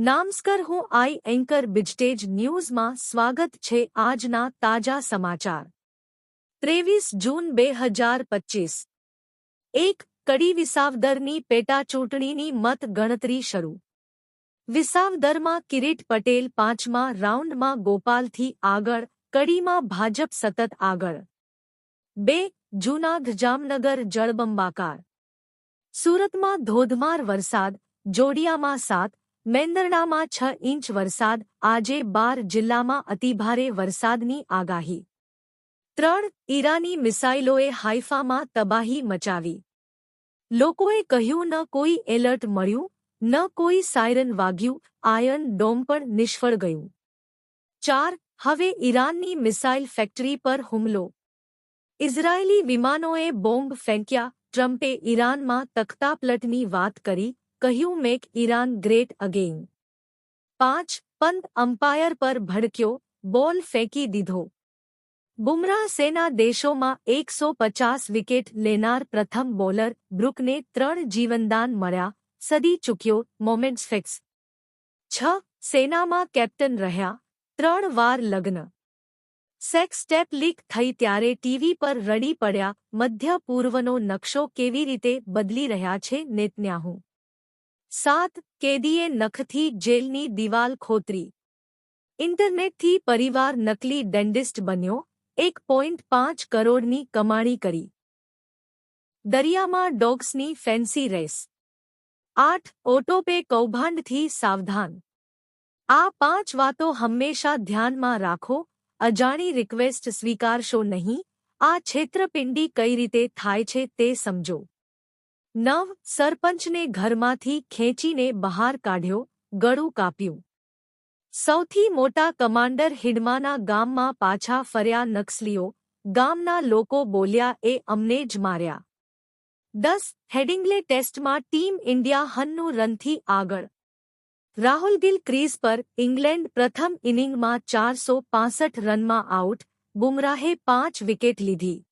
નામસ્કર હું આઈ એન્કર બિજટેજ ન્યૂઝમાં સ્વાગત છે આજના તાજા સમાચાર. ત્રેવીસ જૂન બે હજાર પચીસ. એક કડી વિસાવદરની પેટાચૂંટણીની મત ગણતરી શરૂ. વિસાવદરમાં કિરીટ પટેલ પાંચમા રાઉન્ડમાં ગોપાલથી આગળ, કડીમાં ભાજપ સતત આગળ. બે, જૂનાગઢ જામનગર જળબંબાકાર. સુરતમાં ધોધમાર વરસાદ, જોડિયામાં સાત મેંદરડામાં છ ઇંચ વરસાદ, આજે બાર જિલ્લામાં અતિભારે વરસાદની આગાહી. ત્રણ ઈરાની મિસાઇલોએ હાઇફામાં તબાહી મચાવી. લોકોએ કહ્યું, ન કોઈ એલર્ટ મળ્યું, ન કોઈ સાયરન વાગ્યું, આયર્ન ડોમ પણ નિષ્ફળ ગયું. ચાર, હવે ઈરાનની મિસાઇલ ફેક્ટરી પર હુમલો. ઇઝરાયેલી વિમાનોએ બોમ્બ ફેંક્યા, ટ્રમ્પે ઈરાનમાં તખ્તાપલટની વાત કરી કહ્યું મેક ઈરાન ગ્રેટ અગેઇન. પાંચ પંત અમ્પાયર પર ભડક્યો, બોલ ફેંકી દીધો. બુમરાહ સેના દેશોમાં એકસો પચાસ વિકેટ લેનાર પ્રથમ બોલર બ્રુકને ત્રણ જીવનદાન મળ્યા, સદી ચૂક્યો, મોમેન્ટ્સ ફિક્સ. છ, સેનામાં કેપ્ટન રહ્યા, ત્રણ વાર લગ્ન. સેક્સ સ્ટેપ લીક થઈ ત્યારે ટીવી પર રડી પડ્યા, મધ્ય પૂર્વનો નકશો કેવી રીતે બદલી રહ્યા છે નેતન્યાહુ? સાત કેદીએ નખથી જેલની દિવાલ ખોતરી. ઇન્ટરનેટથી પરિવાર નકલી ડેન્ડિસ્ટ બન્યો, એક પોઈન્ટ પાંચ કરોડની કમાણી કરી. દરિયામાં ડોગ્સની ફેન્સી રેસ. આઠ ઓટોપે કૌભાંડથી સાવધાન. આ પાંચ વાતો હંમેશા ધ્યાનમાં રાખો, અજાણી રિક્વેસ્ટ સ્વીકારશો નહીં, આ છેતરપિંડી કઈ રીતે થાય છે તે સમજો. નવ સરપંચને ઘરમાંથી ખેંચીને બહાર કાઢ્યો, ગળું કાપ્યું. સૌથી મોટા કમાન્ડર હિડમાના ગામમાં પાછા ફર્યા નક્સલીઓ, ગામના લોકો બોલ્યા, એ અમને જ માર્યા. દસ હેડિંગ્લે ટેસ્ટમાં ટીમ ઇન્ડિયા હન્નુ રનથી આગળ. રાહુલ ગિલ ક્રીઝ પર ઇંગ્લેન્ડ પ્રથમ ઇનિંગમાં ચારસો રનમાં આઉટ, બુમરાહે પાંચ વિકેટ લીધી.